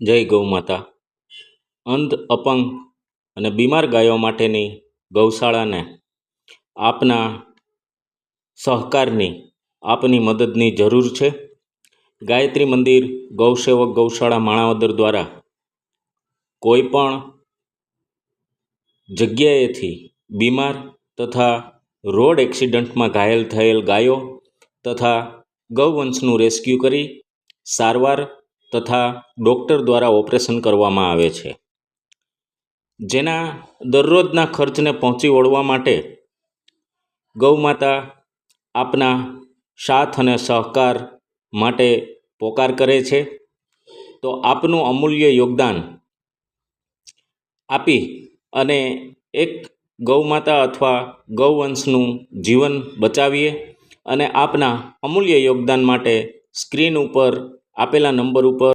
જય ગૌ માતા. અંધ, અપંગ અને બીમાર ગાયો માટેની ગૌશાળાને આપના સહકારની, આપની મદદની જરૂર છે. ગાયત્રી મંદિર ગૌસેવક ગૌશાળા માણાવદર દ્વારા કોઈપણ જગ્યાએથી બીમાર તથા રોડ એક્સિડન્ટમાં ઘાયલ થયેલ ગાયો તથા ગૌવંશનું રેસ્ક્યુ કરી સારવાર તથા ડૉક્ટર દ્વારા ઓપરેશન કરવામાં આવે છે. જેના દરરોજના ખર્ચને પહોંચી વળવા માટે ગૌમાતા આપના સાથ અને સહકાર માટે પોકાર કરે છે. તો આપનું અમૂલ્ય યોગદાન આપી અને એક ગૌમાતા અથવા ગૌવંશનું જીવન બચાવીએ અને આપના અમૂલ્ય યોગદાન માટે સ્ક્રીન ઉપર આપેલા નંબર ઉપર